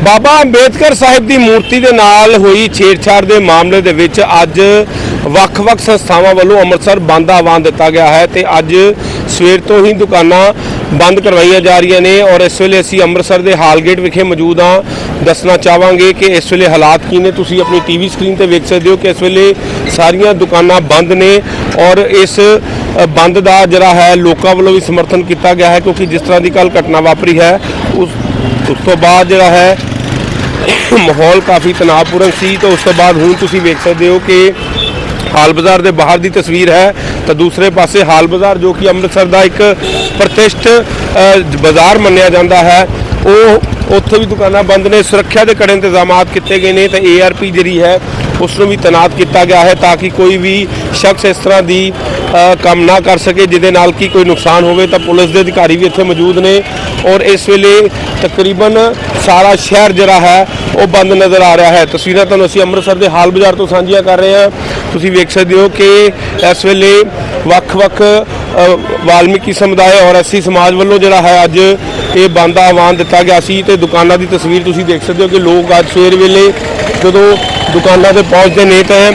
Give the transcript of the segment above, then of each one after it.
ਬਾਬਾ ਅੰਬੇਦਕਰ ਸਾਹਿਬ ਦੀ ਮੂਰਤੀ ਦੇ ਨਾਲ ਹੋਈ ਛੇੜਛਾੜ ਦੇ ਮਾਮਲੇ ਦੇ ਵਿੱਚ ਅੱਜ ਵੱਖ-ਵੱਖ ਸੰਸਥਾਵਾਂ ਵੱਲੋਂ ਅੰਮ੍ਰਿਤਸਰ ਬੰਦ ਦਾ ਆਹਵਾਨ ਦਿੱਤਾ ਗਿਆ ਹੈ ਤੇ ਅੱਜ ਸਵੇਰ ਤੋਂ ਹੀ ਦੁਕਾਨਾਂ ਬੰਦ ਕਰਵਾਈਆਂ ਜਾ ਰਹੀਆਂ ਨੇ ਔਰ ਇਸ ਵੇਲੇ ਅਸੀਂ ਅੰਮ੍ਰਿਤਸਰ ਦੇ ਹਾਲਗੇਟ ਵਿਖੇ ਮੌਜੂਦ ਹਾਂ। ਦੱਸਣਾ ਚਾਹਾਂਗੇ ਕਿ ਇਸ ਵੇਲੇ ਹਾਲਾਤ ਕੀ ਨੇ? ਤੁਸੀਂ ਆਪਣੀ ਟੀਵੀ ਸਕਰੀਨ ਤੇ ਵੇਖ ਸਕਦੇ ਹੋ ਕਿ ਇਸ ਵੇਲੇ ਸਾਰੀਆਂ ਦੁਕਾਨਾਂ ਬੰਦ ਨੇ ਔਰ ਇਸ ਬੰਦ ਦਾ ਜਿਹੜਾ ਹੈ ਲੋਕਾਂ ਵੱਲੋਂ ਵੀ ਸਮਰਥਨ ਕੀਤਾ ਗਿਆ ਹੈ ਕਿਉਂਕਿ ਜਿਸ ਤਰ੍ਹਾਂ ਦੀ ਕੱਲ ਘਟਨਾ ਵਾਪਰੀ ਹੈ, ਉਸ ਉਸ ਤੋਂ ਬਾਅਦ ਜਿਹੜਾ ਹੈ, ਮਾਹੌਲ ਕਾਫੀ ਤਣਾਅਪੂਰਨ ਸੀ, ਤਾਂ ਉਸ ਤੋਂ ਬਾਅਦ ਹੁਣ ਤੁਸੀਂ ਵੇਖ ਸਕਦੇ ਹੋ ਕਿ ਹਾਲ ਬਾਜ਼ਾਰ ਦੇ ਬਾਹਰ ਦੀ ਤਸਵੀਰ ਹੈ, ਤਾਂ ਦੂਸਰੇ ਪਾਸੇ ਹਾਲ ਬਾਜ਼ਾਰ ਜੋ ਕਿ ਅੰਮ੍ਰਿਤਸਰ ਦਾ ਇੱਕ ਪ੍ਰਤਿਸ਼ਠ ਬਾਜ਼ਾਰ ਮੰਨਿਆ ਜਾਂਦਾ ਹੈ, ਉਹ ਉੱਥੇ ਵੀ ਦੁਕਾਨਾਂ ਬੰਦ ਨੇ, ਸੁਰੱਖਿਆ ਦੇ ਕੜੇ ਇੰਤਜ਼ਾਮਾਤ ਕੀਤੇ ਗਏ ਨੇ, ਤੇ ਏਆਰਪੀ ਜਿਹੜੀ ਹੈ, ਉਸ ਨੂੰ ਵੀ ਤੈਨਾਤ ਕੀਤਾ ਗਿਆ ਹੈ, ਤਾਂ ਕਿ ਕੋਈ ਵੀ ਸ਼ਖਸ ਇਸ ਤਰ੍ਹਾਂ ਦੀ ਕੰਮ ਨਾ ਕਰ ਸਕੇ, ਜਿਹਦੇ ਨਾਲ ਕੀ ਕੋਈ ਨੁਕਸਾਨ ਹੋਵੇ, ਤਾਂ ਪੁਲਿਸ ਦੇ ਅਧਿਕਾਰੀ ਵੀ ਇੱਥੇ ਮੌਜੂਦ ਨੇ। ਔਰ ਇਸ ਵੇਲੇ ਤਕਰੀਬਨ ਸਾਰਾ ਸ਼ਹਿਰ ਜਿਹੜਾ ਹੈ, ਉਹ ਬੰਦ ਨਜ਼ਰ ਆ ਰਿਹਾ ਹੈ। ਤਸਵੀਰਾਂ ਤੁਹਾਨੂੰ ਅਸੀਂ ਅੰਮ੍ਰਿਤਸਰ ਦੇ ਹਾਲ ਬਾਜ਼ਾਰ ਤੋਂ ਸਾਂਝੀਆਂ ਕਰ ਰਹੇ ਹਾਂ। ਤੁਸੀਂ ਵੇਖ ਸਕਦੇ ਹੋ ਕਿ ਇਸ ਵੇਲੇ ਵੱਖ-ਵੱਖ ਵਾਲਮੀਕੀ ਸਮੁਦਾਇ ਔਰ ਐਸੀ ਸਮਾਜ ਵੱਲੋਂ ਜਿਹੜਾ ਹੈ, ਅੱਜ ਇਹ ਬੰਦ ਦਾ ਆਹਵਾਨ ਦਿੱਤਾ ਗਿਆ ਸੀ। ਤੇ ਦੁਕਾਨਾਂ ਦੀ ਤਸਵੀਰ ਤੁਸੀਂ ਦੇਖ ਸਕਦੇ ਹੋ ਕਿ ਲੋਕ ਅੱਜ ਸਵੇਰ ਵੇਲੇ ਜਦੋਂ ਦੁਕਾਨਾਂ ਤੇ ਪਹੁੰਚਦੇ ਨੇ, ਤਾਂ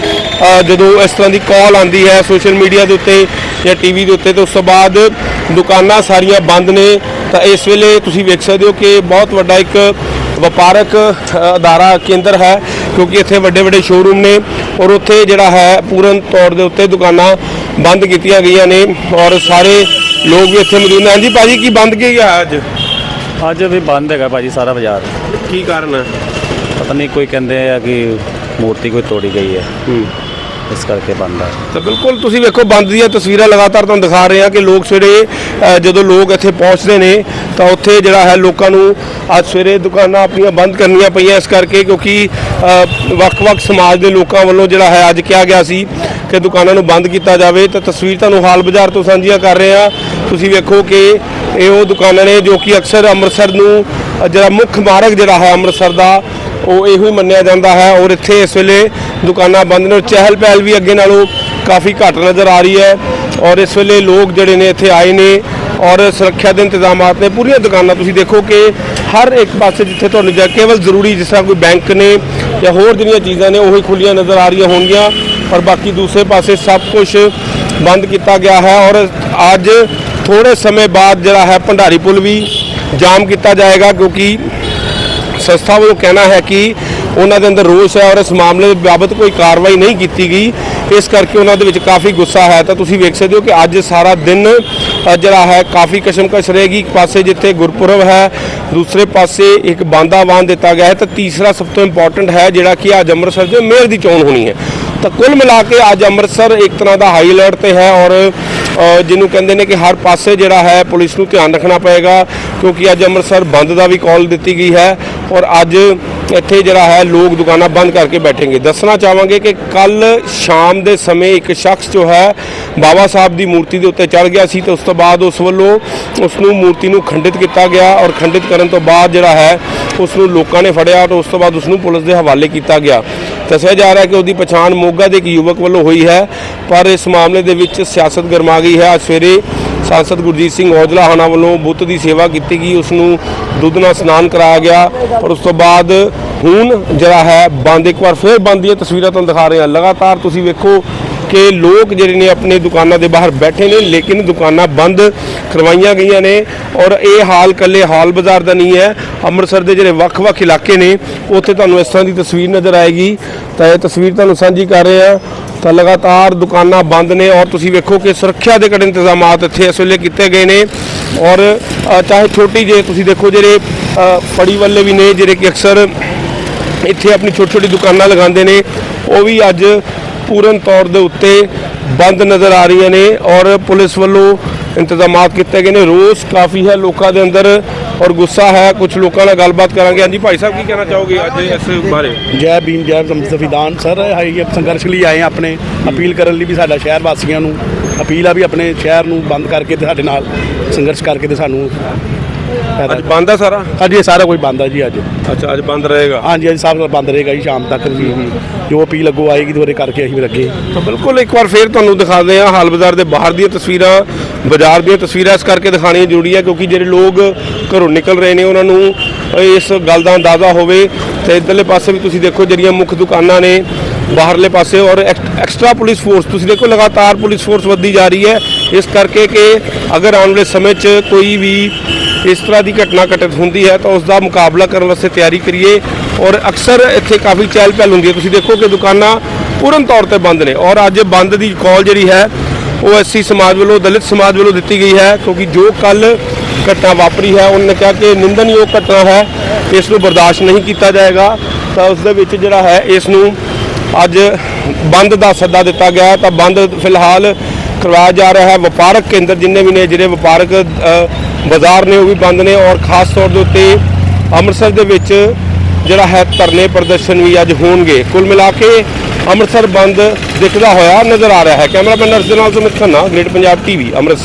ਜਦੋਂ ਇਸ ਤਰ੍ਹਾਂ ਦੀ ਕਾਲ ਆਉਂਦੀ ਹੈ ਸੋਸ਼ਲ ਮੀਡੀਆ ਦੇ ਉੱਤੇ ਜਾਂ ਟੀਵੀ ਦੇ ਉੱਤੇ ਤੇ ਉਸ ਤੋਂ ਬਾਅਦ ਦੁਕਾਨਾਂ ਸਾਰੀਆਂ ਬੰਦ ਨੇ। ਤਾਂ ਇਸ ਵੇਲੇ ਤੁਸੀਂ ਵੇਖ ਸਕਦੇ ਹੋ ਕਿ ਬਹੁਤ ਵੱਡਾ ਇੱਕ ਵਪਾਰਕ ਅਦਾਰਾ ਕੇਂਦਰ ਹੈ ਕਿਉਂਕਿ ਇੱਥੇ ਵੱਡੇ ਵੱਡੇ ਸ਼ੋਰੂਮ ਨੇ ਔਰ ਉੱਥੇ ਜਿਹੜਾ ਹੈ ਪੂਰਨ ਤੌਰ ਦੇ ਉੱਤੇ ਦੁਕਾਨਾਂ ਬੰਦ ਕੀਤੀਆਂ ਗਈਆਂ ਨੇ ਔਰ ਸਾਰੇ ਲੋਕ ਵੀ ਇੱਥੇ ਮੌਜੂਦ ਨੇ। ਹਾਂਜੀ ਭਾਜੀ ਕੀ ਬੰਦ ਕੀ ਗਿਆ ਅੱਜ? ਅੱਜ ਵੀ ਬੰਦ ਹੈਗਾ ਭਾਜੀ ਸਾਰਾ ਬਾਜ਼ਾਰ। ਕੀ ਕਾਰਨ ਹੈ? ਪਤਾ ਨਹੀਂ ਕੋਈ ਕਹਿੰਦੇ ਆ ਕਿ ਮੂਰਤੀ ਕੋਈ ਤੋੜੀ ਗਈ ਹੈ। ਇਸ ਕਰਕੇ ਬੰਦ ਹੈ ਤਾਂ ਬਿਲਕੁਲ ਤੁਸੀਂ ਵੇਖੋ ਬੰਦ ਦੀਆਂ ਤਸਵੀਰਾਂ ਲਗਾਤਾਰ ਤੁਹਾਨੂੰ ਦਿਖਾ ਰਹੇ ਹਾਂ ਕਿ ਲੋਕ ਸਵੇਰੇ ਅ, ਜਦੋਂ ਲੋਕ ਇੱਥੇ ਪਹੁੰਚਦੇ ਨੇ ਤਾਂ ਉੱਥੇ ਜਿਹੜਾ ਹੈ ਲੋਕਾਂ ਨੂੰ ਅੱਜ ਸਵੇਰੇ ਦੁਕਾਨਾਂ ਆਪਣੀਆਂ ਬੰਦ ਕਰਨੀਆਂ ਪਈਆਂ ਇਸ ਕਰਕੇ ਕਿਉਂਕਿ ਅ, ਵੱਖ-ਵੱਖ ਸਮਾਜ ਦੇ ਲੋਕਾਂ ਵੱਲੋਂ ਜਿਹੜਾ ਹੈ ਅੱਜ ਕਿਹਾ ਗਿਆ ਸੀ ਕਿ ਦੁਕਾਨਾਂ ਨੂੰ ਬੰਦ ਕੀਤਾ ਜਾਵੇ। ਤਾਂ ਤਸਵੀਰ ਤੁਹਾਨੂੰ ਹਾਲ ਬਾਜ਼ਾਰ ਤੋਂ ਸਾਂਝੀਆਂ ਕਰ ਰਹੇ ਹਾਂ। ਤੁਸੀਂ ਵੇਖੋ ਕਿ ਇਹ ਉਹ ਦੁਕਾਨਾਂ ਨੇ ਜੋ ਕਿ ਅਕਸਰ ਅੰਮ੍ਰਿਤਸਰ ਨੂੰ ਅ, ਜਿਹੜਾ ਮੁੱਖ ਮਾਰਗ ਜਿਹੜਾ ਹੈ ਅੰਮ੍ਰਿਤਸਰ ਦਾ ਉਹ ਇਹੋ ਹੀ ਮੰਨਿਆ ਜਾਂਦਾ ਹੈ ਔਰ ਇੱਥੇ ਇਸ ਵੇਲੇ ਦੁਕਾਨਾਂ ਬੰਦ ਨੇ ਔਰ ਚਹਿਲ ਪਹਿਲ ਵੀ ਅੱਗੇ ਨਾਲੋਂ ਕਾਫੀ ਘੱਟ ਨਜ਼ਰ ਆ ਰਹੀ ਹੈ ਔਰ ਇਸ ਵੇਲੇ ਲੋਕ ਜਿਹੜੇ ਨੇ ਇੱਥੇ ਆਏ ਨੇ ਔਰ ਸੁਰੱਖਿਆ ਦੇ ਇੰਤਜ਼ਾਮਾਤ ਨੇ ਪੂਰੀਆਂ ਦੁਕਾਨਾਂ ਤੁਸੀਂ ਦੇਖੋ ਕਿ ਹਰ ਇੱਕ ਪਾਸੇ ਜਿੱਥੇ ਤੁਹਾਨੂੰ ਜਾ ਕੇਵਲ ਜ਼ਰੂਰੀ ਜਿਸ ਤਰ੍ਹਾਂ ਕੋਈ ਬੈਂਕ ਨੇ ਜਾਂ ਹੋਰ ਜਿਹੜੀਆਂ ਚੀਜ਼ਾਂ ਨੇ ਉਹੀ ਖੁੱਲੀਆਂ ਨਜ਼ਰ ਆ ਰਹੀਆਂ ਹੋਣਗੀਆਂ ਪਰ ਬਾਕੀ ਦੂਸਰੇ ਪਾਸੇ ਸਭ ਕੁਝ ਬੰਦ ਕੀਤਾ ਗਿਆ ਹੈ ਔਰ ਅੱਜ ਥੋੜੇ ਸਮੇਂ ਬਾਅਦ ਜਿਹੜਾ ਹੈ ਭੰਡਾਰੀ ਪੁਲ ਵੀ ਜਾਮ ਕੀਤਾ ਜਾਏਗਾ ਕਿਉਂਕਿ ਸੰਸਥਾ ਵੱਲੋਂ ਕਹਿਣਾ ਹੈ ਕਿ ਉਹਨਾਂ ਦੇ ਅੰਦਰ ਰੋਸ ਹੈ ਔਰ ਇਸ ਮਾਮਲੇ ਦੇ ਬਾਬਤ ਕੋਈ ਕਾਰਵਾਈ ਨਹੀਂ ਕੀਤੀ ਗਈ। ਇਸ ਕਰਕੇ ਉਹਨਾਂ ਦੇ ਵਿੱਚ ਕਾਫੀ ਗੁੱਸਾ ਹੈ। ਤਾਂ ਤੁਸੀਂ ਵੇਖ ਸਕਦੇ ਹੋ ਕਿ ਅੱਜ ਸਾਰਾ ਦਿਨ ਜਿਹੜਾ ਹੈ, ਕਾਫੀ ਕਸ਼ਮਕਸ਼ ਰਹੇਗੀ ਇੱਕ ਪਾਸੇ ਜਿੱਥੇ ਗੁਰਪੁਰਬ ਹੈ, ਦੂਸਰੇ ਪਾਸੇ ਇੱਕ ਬਾਂਦਾਵਾਨ ਦਿੱਤਾ ਗਿਆ ਹੈ। ਤਾਂ ਤੀਸਰਾ ਸਭ ਤੋਂ ਇੰਪੋਰਟੈਂਟ ਹੈ ਜਿਹੜਾ ਕਿ ਅੱਜ ਅੰਮ੍ਰਿਤਸਰ ਦੇ ਮੇਅਰ ਦੀ ਚੋਣ ਹੋਣੀ ਹੈ। ਤਾਂ ਕੁੱਲ ਮਿਲਾ ਕੇ ਅੱਜ ਅੰਮ੍ਰਿਤਸਰ ਇੱਕ ਤਰ੍ਹਾਂ ਦਾ ਹਾਈ ਅਲਰਟ ਤੇ ਹੈ ਔਰ ਜਿਹਨੂੰ ਕਹਿੰਦੇ ਨੇ ਕਿ ਹਰ ਪਾਸੇ ਜਿਹੜਾ ਹੈ ਪੁਲਿਸ ਨੂੰ ਧਿਆਨ ਰੱਖਣਾ ਪਏਗਾ, ਕਿਉਂਕਿ ਅੱਜ ਅੰਮ੍ਰਿਤਸਰ ਬੰਦ ਦਾ ਵੀ ਕਾਲ ਦਿੱਤੀ ਗਈ ਹੈ ਔਰ ਅੱਜ ਇੱਥੇ ਜਿਹੜਾ ਹੈ, ਲੋਕ ਦੁਕਾਨਾਂ ਬੰਦ ਕਰਕੇ ਬੈਠेंगे ਦੱਸਣਾ ਚਾਹਾਂਗੇ ਕਿ ਕੱਲ ਸ਼ਾਮ ਦੇ ਸਮੇਂ ਇੱਕ ਸ਼ਖਸ ਜੋ ਹੈ, ਬਾਬਾ ਸਾਹਿਬ ਦੀ ਮੂਰਤੀ ਦੇ ਉੱਤੇ ਚੜ ਗਿਆ ਸੀ ਤੇ ਉਸ ਤੋਂ ਬਾਅਦ ਉਸ ਵੱਲੋਂ ਉਸ ਨੂੰ ਮੂਰਤੀ ਨੂੰ ਖੰਡਿਤ ਕੀਤਾ ਗਿਆ ਔਰ ਖੰਡਿਤ ਕਰਨ ਤੋਂ ਬਾਅਦ ਜਿਹੜਾ ਹੈ ਉਸ ਨੂੰ ਲੋਕਾਂ ਨੇ ਫੜਿਆ ਤੇ ਉਸ ਤੋਂ ਬਾਅਦ ਉਸ ਨੂੰ ਪੁਲਿਸ ਦੇ ਹਵਾਲੇ ਕੀਤਾ ਗਿਆ। ਦੱਸਿਆ ਜਾ ਰਿਹਾ ਕਿ ਉਹਦੀ ਪਛਾਣ ਮੋਗਾ ਦੇ ਇੱਕ ਯੁਵਕ ਵੱਲੋਂ ਹੋਈ ਹੈ, ਪਰ ਇਸ ਮਾਮਲੇ ਦੇ ਵਿੱਚ ਸਿਆਸਤ ਗਰਮਾ ਗਈ ਹੈ। ਅੱਜ ਸਵੇਰੇ ਸਾਂਸਦ ਗੁਰਜੀਤ ਸਿੰਘ ਔਜਲਾ ਹਾਣਾ ਵੱਲੋਂ ਬੁੱਤ ਦੀ ਸੇਵਾ ਕੀਤੀ ਗਈ। ਉਸ ਨੂੰ ਦੁੱਧ ਨਾਲ ਇਸ਼ਨਾਨ ਕਰਾਇਆ ਗਿਆ ਔਰ ਉਸ ਤੋਂ ਬਾਅਦ ਹੁਣ ਜਿਹੜਾ ਹੈ ਬੰਦ, ਇੱਕ ਵਾਰ ਫਿਰ ਬੰਦ ਦੀਆਂ ਤਸਵੀਰਾਂ ਤੁਹਾਨੂੰ ਦਿਖਾ ਰਹੇ ਹਾਂ। ਲਗਾਤਾਰ ਤੁਸੀਂ ਵੇਖੋ ਕਿ ਲੋਕ ਜਿਹੜੇ ਨੇ ਆਪਣੇ ਦੁਕਾਨਾਂ ਦੇ ਬਾਹਰ ਬੈਠੇ ਨੇ, ਲੇਕਿਨ ਦੁਕਾਨਾਂ ਬੰਦ ਕਰਵਾਈਆਂ ਗਈਆਂ ਨੇ ਔਰ ਇਹ ਹਾਲ ਕੱਲੇ ਹਾਲ ਬਾਜ਼ਾਰ ਦਾ ਨਹੀਂ ਹੈ। ਅੰਮ੍ਰਿਤਸਰ ਦੇ ਜਿਹੜੇ ਵੱਖ-ਵੱਖ ਇਲਾਕੇ ਨੇ, ਉੱਥੇ ਤੁਹਾਨੂੰ ਇਸ ਤਰ੍ਹਾਂ ਦੀ ਤਸਵੀਰ ਨਜ਼ਰ ਆਏਗੀ। ਤਾਂ ਇਹ ਤਸਵੀਰ ਤੁਹਾਨੂੰ ਸਾਂਝੀ ਕਰ ਰਹੇ ਆ ਤਾਂ ਲਗਾਤਾਰ ਦੁਕਾਨਾਂ ਬੰਦ ਨੇ ਔਰ ਤੁਸੀਂ ਵੇਖੋ ਕਿ ਸੁਰੱਖਿਆ ਦੇ ਕੜੇ ਇੰਤਜ਼ਾਮਾਤ ਇੱਥੇ ਇਸ ਵੇਲੇ ਕੀਤੇ ਗਏ ਨੇ। ਔਰ ਚਾਹੇ ਛੋਟੀ ਜੇ ਤੁਸੀਂ ਦੇਖੋ ਜਿਹੜੇ ਅ, ਫੜੀ ਵਾਲੇ ਵੀ ਨੇ ਜਿਹੜੇ ਕਿ ਅਕਸਰ ਇੱਥੇ ਆਪਣੀ ਛੋਟੀ ਛੋਟੀ ਦੁਕਾਨਾਂ ਲਗਾਉਂਦੇ ਨੇ ਉਹ ਵੀ ਅੱਜ ਪੂਰਨ ਤੌਰ ਦੇ ਉੱਤੇ ਬੰਦ ਨਜ਼ਰ ਆ ਰਹੀਆਂ ਨੇ। ਔਰ ਪੁਲਿਸ ਵੱਲੋਂ ਇੰਤਜ਼ਾਮਾਤ ਕੀਤੇ ਗਏ ਨੇ। ਰੋਸ ਕਾਫੀ ਹੈ ਲੋਕਾਂ ਦੇ ਅੰਦਰ ਔਰ ਗੁੱਸਾ ਹੈ। ਕੁਝ ਲੋਕਾਂ ਨਾਲ ਗੱਲਬਾਤ ਕਰਾਂਗੇ। ਹਾਂਜੀ ਭਾਈ ਸਾਹਿਬ, ਕੀ ਕਹਿਣਾ ਚਾਹੋਗੇ ਅੱਜ ਇਸ ਬਾਰੇ? ਜੈ ਭੀਮ, ਜੈ ਸੰਵਿਧਾਨ ਸਰ ਹਾਈ ਸੰਘਰਸ਼ ਲਈ ਆਏ ਹਾਂ ਆਪਣੇ। ਅਪੀਲ ਕਰਨ ਲਈ ਵੀ ਸਾਡਾ ਸ਼ਹਿਰ ਵਾਸੀਆਂ ਨੂੰ, ਅਪੀਲ ਆ ਵੀ ਆਪਣੇ ਸ਼ਹਿਰ ਨੂੰ ਬੰਦ ਕਰਕੇ ਤੇ ਸਾਡੇ ਨਾਲ ਸੰਘਰਸ਼ ਕਰਕੇ ਤੇ ਸਾਨੂੰ ਅੱਜ ਬੰਦ ਆ ਸਾਰਾ? ਅੱਜ ਇਹ ਸਾਰਾ ਕੁਝ ਬੰਦ ਆ ਜੀ ਅੱਜ। ਅੱਛਾ ਅੱਜ ਬੰਦ ਰਹੇਗਾ? ਹਾਂਜੀ ਅੱਜ ਸਭ ਬੰਦ ਰਹੇਗਾ ਜੀ ਸ਼ਾਮ ਤੱਕ ਜੀ। ਜੋ ਅਪੀਲ ਅੱਗੋਂ ਆਏਗੀ ਦੁਬਾਰੇ ਕਰਕੇ ਅਸੀਂ ਲੱਗੇ ਤਾਂ ਬਿਲਕੁਲ ਇੱਕ ਵਾਰ ਫੇਰ ਤੁਹਾਨੂੰ ਦਿਖਾਉਂਦੇ ਆ ਹਾਲ ਬਾਜ਼ਾਰ ਦੇ ਬਾਹਰ ਦੀਆਂ ਤਸਵੀਰਾਂ ਬਾਜ਼ਾਰ ਦੀਆਂ ਤਸਵੀਰਾਂ ਇਸ ਕਰਕੇ ਦਿਖਾਣੀਆਂ ਜ਼ਰੂਰੀ ਹੈ ਕਿਉਂਕਿ ਜਿਹੜੇ ਲੋਕ ਘਰੋਂ ਨਿਕਲ ਰਹੇ ਨੇ ਉਹਨਾਂ ਨੂੰ ਇਸ ਗੱਲ ਦਾ ਅੰਦਾਜ਼ਾ ਹੋਵੇ। ਤੇ ਇਧਰਲੇ ਪਾਸੇ ਵੀ ਤੁਸੀਂ ਦੇਖੋ ਜਿਹੜੀਆਂ ਮੁੱਖ ਦੁਕਾਨਾਂ ਨੇ ਬਾਹਰਲੇ ਪਾਸੇ ਔਰ ਐਕ- ਐਕਸਟਰਾ ਪੁਲਿਸ ਫੋਰਸ ਤੁਸੀਂ ਦੇਖੋ ਲਗਾਤਾਰ ਪੁਲਿਸ ਫੋਰਸ ਵੱਧਦੀ ਜਾ ਰਹੀ ਹੈ। ਇਸ ਕਰਕੇ ਕਿ ਅਗਰ ਆਉਣ ਵਾਲੇ ਸਮੇਂ 'ਚ ਕੋਈ ਵੀ ਇਸ ਤਰ੍ਹਾਂ ਦੀ ਘਟਨਾ ਘਟਿਤ ਹੁੰਦੀ ਹੈ ਤਾਂ ਉਸ ਦਾ ਮੁਕਾਬਲਾ ਕਰਨ ਵਾਸਤੇ ਤਿਆਰੀ ਕਰੀਏ ਔਰ ਅਕਸਰ ਇੱਥੇ ਕਾਫੀ ਚਹਿਲ ਪਹਿਲ ਹੁੰਦੀ ਹੈ। ਤੁਸੀਂ ਦੇਖੋ ਕਿ ਦੁਕਾਨਾਂ ਪੂਰਨ ਤੌਰ ਤੇ ਬੰਦ ਨੇ ਔਰ ਅੱਜ ਬੰਦ ਦੀ ਕਾਲ ਜਿਹੜੀ ਹੈ, ਉਹ ਐਸਸੀ ਸਮਾਜ ਵੱਲੋਂ, ਦਲਿਤ ਸਮਾਜ ਵੱਲੋਂ ਦਿੱਤੀ ਗਈ ਹੈ ਕਿਉਂਕਿ ਜੋ ਕੱਲ ਘਟਨਾ ਵਾਪਰੀ ਹੈ, ਉਹਨਾਂ ਨੇ ਕਿਹਾ ਕਿ ਨਿੰਦਨਯੋਗ ਘਟਨਾ ਹੈ, ਇਸ ਨੂੰ ਬਰਦਾਸ਼ਤ ਨਹੀਂ ਕੀਤਾ ਜਾਏਗਾ। ਤਾਂ ਉਸ ਦੇ ਵਿੱਚ ਜਿਹੜਾ ਹੈ, ਇਸ ਨੂੰ ਅੱਜ ਬੰਦ ਦਾ ਸੱਦਾ ਦਿੱਤਾ ਗਿਆ ਤਾਂ ਬੰਦ ਫਿਲਹਾਲ ਕਰਵਾਇਆ ਜਾ ਰਿਹਾ ਹੈ। ਵਪਾਰਕ ਕੇਂਦਰ ਜਿੰਨੇ ਵੀ ਨੇ, ਜਿਹੜੇ ਵਪਾਰਕ ਬਾਜ਼ਾਰ ਨੇ, ਉਹ ਵੀ ਬੰਦ ਨੇ ਔਰ ਖਾਸ ਤੌਰ ਦੇ ਉੱਤੇ ਅੰਮ੍ਰਿਤਸਰ ਦੇ ਵਿੱਚ ਜਿਹੜਾ ਹੈ ਧਰਨੇ ਪ੍ਰਦਰਸ਼ਨ ਵੀ ਅੱਜ ਹੋਣਗੇ। ਕੁੱਲ ਮਿਲਾ ਕੇ ਅੰਮ੍ਰਿਤਸਰ ਬੰਦ ਦਿਖਦਾ ਹੋਇਆ ਨਜ਼ਰ ਆ ਰਿਹਾ ਹੈ। ਕੈਮਰਾਮੈਨ ਅਰਜਨ ਨਾਲ ਸੁਮਿਤ ਖੰਨਾ, ਗ੍ਰੇਟ ਪੰਜਾਬ ਟੀਵੀ, ਅੰਮ੍ਰਿਤਸਰ।